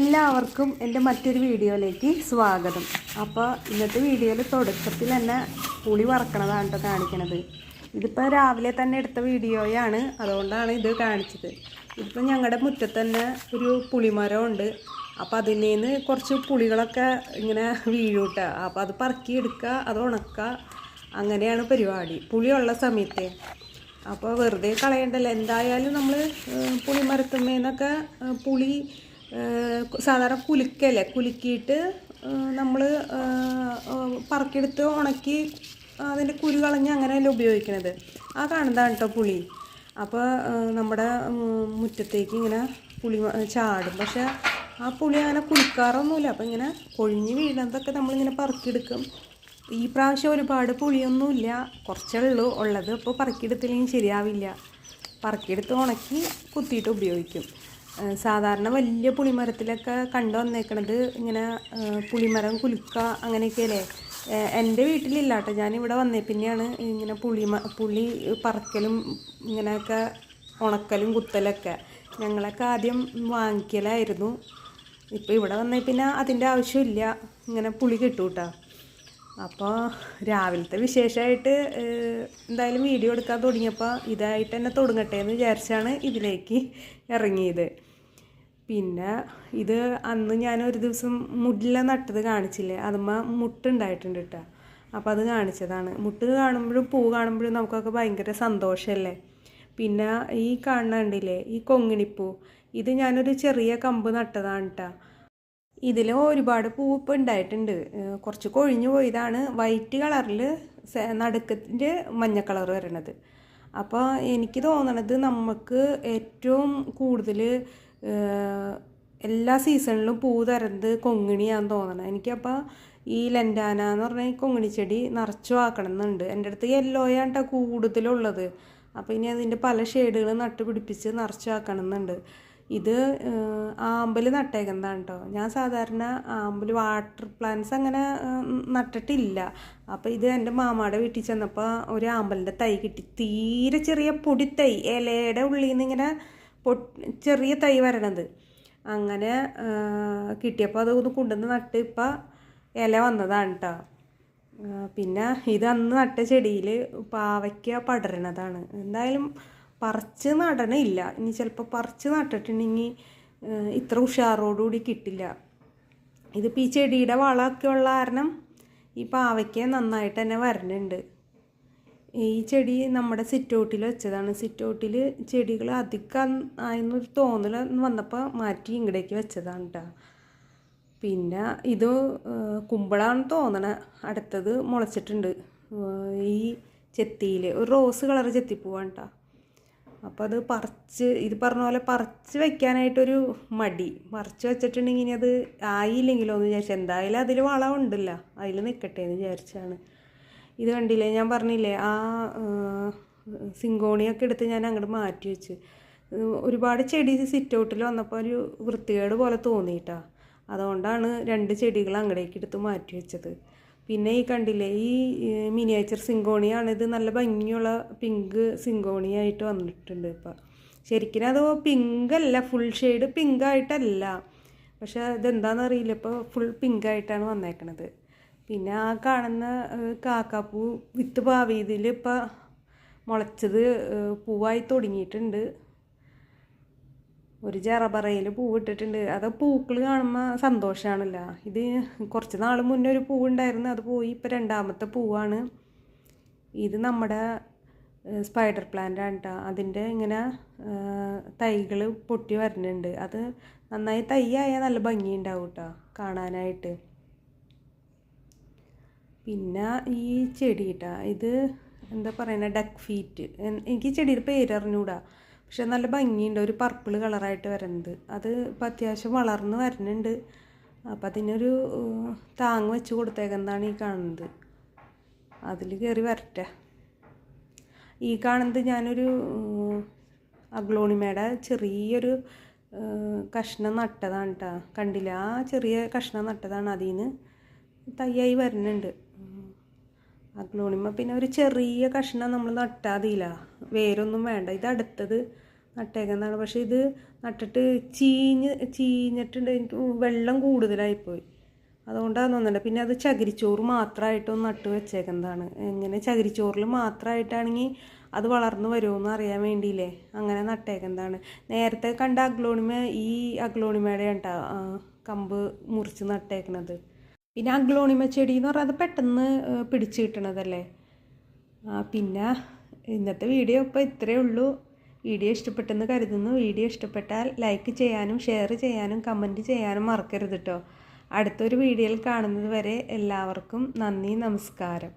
എല്ലാവർക്കും എന്റെ മറ്റൊരു വീഡിയോയിലേക്ക് സ്വാഗതം. അപ്പോൾ ഇന്നത്തെ വീഡിയോയിൽ തുടക്കത്തിൽ തന്നെ പുളി വറക്കണതാണ് കേട്ടോ കാണിക്കണത്. ഇതിപ്പോൾ രാവിലെ തന്നെ എടുത്ത വീഡിയോയാണ്. അതുകൊണ്ടാണ് ഇത് കാണിച്ചത്. ഇതിപ്പോൾ ഞങ്ങളുടെ മുറ്റത്ത് തന്നെ ഒരു പുളിമരമുണ്ട്. അപ്പോൾ അതിൽ നിന്ന് കുറച്ച് പുളികളൊക്കെ ഇങ്ങനെ വീഴൂട്ട. അപ്പോൾ അത് പറക്കി എടുക്കുക അത് ഉണക്കുക. അങ്ങനെയാണ് പരിപാടി. പുളിയുള്ള സമയത്ത്. അപ്പോൾ വെറുതെ കളയണ്ടല്ലോ. എന്തായാലും നമ്മൾ പുളിമരത്തുമ്മേന്നൊക്കെ മരത്തുമ്മേന്നൊക്കെ പുളി സാധാരണ കുലുക്കല്ലേ കുലുക്കിയിട്ട് നമ്മൾ പറക്കിയെടുത്ത് ഉണക്കി അതിന്റെ കുരു കളഞ്ഞ് അങ്ങനെയല്ല ഉപയോഗിക്കണത്. ആ കാണുന്നതാണ് കേട്ടോ പുളി. അപ്പോൾ നമ്മുടെ മുറ്റത്തേക്ക് ഇങ്ങനെ പുളി ചാടും. പക്ഷേ ആ പുളി അങ്ങനെ കുലുക്കാറൊന്നുമില്ല അപ്പോൾ ഇങ്ങനെ കൊഴിഞ്ഞ് വീഴുന്നതൊക്കെ നമ്മളിങ്ങനെ പറക്കിയെടുക്കും ഈ പ്രാവശ്യം ഒരുപാട് പുളിയൊന്നുമില്ല. കുറച്ചേ ഉള്ളൂ. ഉള്ളത് അപ്പോൾ പറക്കിയെടുത്തില്ലെങ്കിൽ ശരിയാവില്ല. പറക്കിയെടുത്ത് ഉണക്കി കുത്തിയിട്ട് ഉപയോഗിക്കും. സാധാരണ വലിയ പുളിമരത്തിലൊക്കെ കണ്ടു വന്നേക്കണത് ഇങ്ങനെ പുളിമരം കുലുക്ക അങ്ങനെയൊക്കെയല്ലേ? എന്റെ വീട്ടിലില്ല കേട്ടോ ഞാനിവിടെ വന്നേ. പിന്നെയാണ് ഇങ്ങനെ പുളി പുളി പറക്കലും ഇങ്ങനെയൊക്കെ ഉണക്കലും കുത്തലൊക്കെ. ഞങ്ങളൊക്കെ ആദ്യം വാങ്ങിക്കലായിരുന്നു. ഇപ്പോൾ ഇവിടെ വന്നേ പിന്നെ അതിന്റെ ആവശ്യമില്ല. ഇങ്ങനെ പുളി കിട്ടും കേട്ടോ അപ്പോൾ രാവിലത്തെ വിശേഷമായിട്ട് എന്തായാലും വീഡിയോ എടുക്കാൻ തുടങ്ങിയപ്പോൾ ഇതായിട്ട് തന്നെ തുടങ്ങട്ടെ എന്ന് വിചാരിച്ചാണ് ഇതിലേക്ക് ഇറങ്ങിയത്. പിന്നെ ഇത് അന്ന് ഞാൻ ഒരു ദിവസം മുല്ല നട്ടത് കാണിച്ചില്ലേ? അതുമ്മ മുട്ടുണ്ടായിട്ടുണ്ട് കേട്ടോ അപ്പോൾ അത് കാണിച്ചതാണ്. മുട്ട് കാണുമ്പോഴും പൂ കാണുമ്പോഴും നമുക്കൊക്കെ ഭയങ്കര സന്തോഷമല്ലേ പിന്നെ ഈ കാണുന്നുണ്ടില്ലേ ഈ കൊങ്ങിണിപ്പൂ. ഇത് ഞാനൊരു ചെറിയ കമ്പ് നട്ടതാണ് കേട്ടോ ഇതിൽ ഒരുപാട് പൂപ്പ് ഉണ്ടായിട്ടുണ്ട് കുറച്ച് കൊഴിഞ്ഞു പോയതാണ്. വൈറ്റ് കളറിൽ നടുക്കത്തിന്റെ മഞ്ഞ കളർ വരണത്. അപ്പോൾ എനിക്ക് തോന്നണത് നമുക്ക് ഏറ്റവും കൂടുതൽ എല്ലാ സീസണിലും പൂ തരുന്നത് കൊങ്ങിണിയാന്ന് തോന്നണം. എനിക്കപ്പോൾ ഈ ലെൻഡാന എന്ന് പറഞ്ഞാൽ കൊങ്ങിണി ചെടി നിറച്ചു ആക്കണം എന്നുണ്ട് എന്റെ അടുത്ത് യെല്ലോയാണ് കേട്ടോ കൂടുതലുള്ളത്. അപ്പോൾ ഇനി അതിന്റെ പല ഷെയ്ഡുകൾ നട്ടുപിടിപ്പിച്ച് നിറച്ചു ആക്കണം എന്നുണ്ട് ഇത് ആമ്പൽ നട്ടേക്കുന്നതാണ് കേട്ടോ ഞാൻ സാധാരണ ആമ്പൽ വാട്ടർ പ്ലാന്റ്സ് അങ്ങനെ നട്ടിട്ടില്ല. അപ്പോൾ ഇത് എന്റെ മാമാടെ വീട്ടിൽ ചെന്നപ്പോൾ ഒരു ആമ്പലിന്റെ തൈ കിട്ടി. തീരെ ചെറിയ പൊടി തൈ ഇലയുടെ ഉള്ളിൽ നിന്ന് ഇങ്ങനെ ചെറിയ തൈ വരണത്. അങ്ങനെ കിട്ടിയപ്പോൾ അതൊന്ന് കൊണ്ടുവന്ന് നട്ട് ഇപ്പം ഇല വന്നതാണ് കേട്ടോ പിന്നെ ഇത് അന്ന് നട്ട ചെടിയിൽ പാവയ്ക്ക പടരണതാണ്. എന്തായാലും പറിച്ച് നടണില്ല. ഇനി ചിലപ്പോൾ പറിച്ച് നട്ടിട്ടുണ്ടെങ്കിൽ ഇത്ര ഉഷാറോടുകൂടി കിട്ടില്ല. ഇതിപ്പോൾ ഈ ചെടിയുടെ വളമൊക്കെ ഉള്ള കാരണം ഈ പാവയ്ക്ക നന്നായിട്ട് തന്നെ വരണുണ്ട്. ഈ ചെടി നമ്മുടെ സിറ്റൗട്ടിൽ വെച്ചതാണ്. സിറ്റൗട്ടിൽ ചെടികൾ അധികം ആയെന്നൊരു തോന്നൽ വന്നപ്പോൾ മാറ്റി ഇങ്ങടേക്ക് വെച്ചതാണ് കേട്ടോ പിന്നെ ഇത് കുമ്പളാണ് തോന്നണ. അടുത്തത് മുളച്ചിട്ടുണ്ട്. ഈ ചെത്തിയിൽ ഒരു റോസ് കളർ ചെത്തിപ്പൂവാണ് കേട്ടോ അപ്പോൾ അത് പറിച്ച് ഇത് പറഞ്ഞ പോലെ പറിച്ച് വെക്കാനായിട്ടൊരു മടി. പറിച്ച് വെച്ചിട്ടുണ്ടെങ്കിൽ ഇനി അത് ആയില്ലെങ്കിലോ എന്ന് വിചാരിച്ചു. എന്തായാലും അതിൽ വളം ഉണ്ടല്ല അതിൽ നിൽക്കട്ടെ എന്ന് വിചാരിച്ചാണ്. ഇത് കണ്ടില്ലേ? ഞാൻ പറഞ്ഞില്ലേ ആ സിങ്കോണിയൊക്കെ എടുത്ത് ഞാൻ അങ്ങോട്ട് മാറ്റി വെച്ച്. ഒരുപാട് ചെടി സിറ്റ് ഔട്ടിൽ വന്നപ്പോൾ ഒരു വൃത്തികേട് പോലെ തോന്നിയിട്ടാണ് അതുകൊണ്ടാണ് രണ്ട് ചെടികൾ അങ്ങടേക്ക് എടുത്ത് മാറ്റി വെച്ചത്. പിന്നെ ഈ കണ്ടില്ലേ ഈ മിനിയേച്ചർ സിങ്കോണിയാണ് ഇത് നല്ല ഭംഗിയുള്ള പിങ്ക് സിങ്കോണിയായിട്ട് വന്നിട്ടുണ്ട് ഇപ്പം. ശരിക്കും അത് പിങ്ക് അല്ല ഫുൾ ഷെയ്ഡ് പിങ്ക് ആയിട്ടല്ല പക്ഷേ ഇതെന്താണെന്ന് അറിയില്ല ഇപ്പോൾ ഫുൾ പിങ്ക് ആയിട്ടാണ് വന്നേക്കണത്. പിന്നെ ആ കാണുന്ന കാക്കാപ്പൂ വിത്ത് പാവിയതിൽ ഇപ്പം മുളച്ചത് പൂവായി തുടങ്ങിയിട്ടുണ്ട്. ഒരു ജറബറയിൽ പൂവിട്ടിട്ടുണ്ട്. അത് പൂക്കൾ കാണുമ്പോൾ സന്തോഷമാണല്ലോ ഇത് കുറച്ച് നാൾ മുന്നേ ഒരു പൂവുണ്ടായിരുന്നു. അത് പോയി ഇപ്പോൾ രണ്ടാമത്തെ പൂവാണ്. ഇത് നമ്മുടെ സ്പൈഡർ പ്ലാന്റ് ആണ് കേട്ടോ അതിന്റെ ഇങ്ങനെ തൈകൾ പൊട്ടി വരുന്നുണ്ട് അത് നന്നായി തൈയായാൽ നല്ല ഭംഗിയുണ്ടാവും കേട്ടോ കാണാനായിട്ട്. പിന്നെ ഈ ചെടി കേട്ടോ ഇത് എന്താ പറയുന്നത് ഡക്ക് ഫീറ്റ് എനിക്ക് ചെടിയുടെ പേര് അറിഞ്ഞൂടാ. പക്ഷെ നല്ല ഭംഗിയുണ്ട്. ഒരു പർപ്പിൾ കളറായിട്ട് വരുന്നത് അത് ഇപ്പം അത്യാവശ്യം വളർന്ന് വരുന്നുണ്ട്. അപ്പം അതിനൊരു താങ് വെച്ച് കൊടുത്തേക്കുന്നതാണ് ഈ കാണുന്നത്. അതിൽ കയറി വരട്ടെ. ഈ കാണുന്നത് ഞാനൊരു അഗ്ലോണിമയുടെ ചെറിയൊരു കഷ്ണം നട്ടതാണ് കേട്ടോ കണ്ടില്ല? ആ ചെറിയ കഷ്ണം നട്ടതാണ് അതിൽ നിന്ന് തയ്യായി വരുന്നുണ്ട്. അഗ്ലോണിമ. പിന്നെ ഒരു ചെറിയ കഷ്ണം നമ്മൾ നട്ടാതില്ല വേരൊന്നും വേണ്ട. ഇത് അടുത്തത് നട്ടേക്കുന്നതാണ്. പക്ഷെ ഇത് നട്ടിട്ട് ചീഞ്ഞ് ചീഞ്ഞിട്ടുണ്ട്. എനിക്ക് വെള്ളം കൂടുതലായിപ്പോയി അതുകൊണ്ടാണ് തോന്നുന്നത് പിന്നെ അത് ചകിരിച്ചോറ് മാത്രമായിട്ടൊന്ന് നട്ട് വെച്ചേക്കുന്നതാണ്. എങ്ങനെ? ചകിരിച്ചോറിൽ മാത്രമായിട്ടാണെങ്കിൽ അത് വളർന്നു വരുമെന്ന് അറിയാൻ വേണ്ടിയില്ലേ? അങ്ങനെ നട്ടേക്കുന്നതാണ്. നേരത്തെ കണ്ട അഗ്ലോണിമ ഈ അഗ്ലോണിമയുടെ ഉണ്ടാ കമ്പ് മുറിച്ച് നട്ടേക്കണത്. പിന്നെ അഗ്ലോണിമ ചെടി എന്ന് പറഞ്ഞാൽ അത് പെട്ടെന്ന് പിടിച്ചു കിട്ടണതല്ലേ? പിന്നെ ഇന്നത്തെ വീഡിയോ ഇപ്പോൾ ഇത്രയേ ഉള്ളൂ. വീഡിയോ ഇഷ്ടപ്പെട്ടെന്ന് കരുതുന്നു. വീഡിയോ ഇഷ്ടപ്പെട്ടാൽ ലൈക്ക് ചെയ്യാനും ഷെയർ ചെയ്യാനും കമന്റ് ചെയ്യാനും മറക്കരുത് കേട്ടോ അടുത്തൊരു വീഡിയോയിൽ കാണുന്നത് വരെ എല്ലാവർക്കും നന്ദി നമസ്കാരം.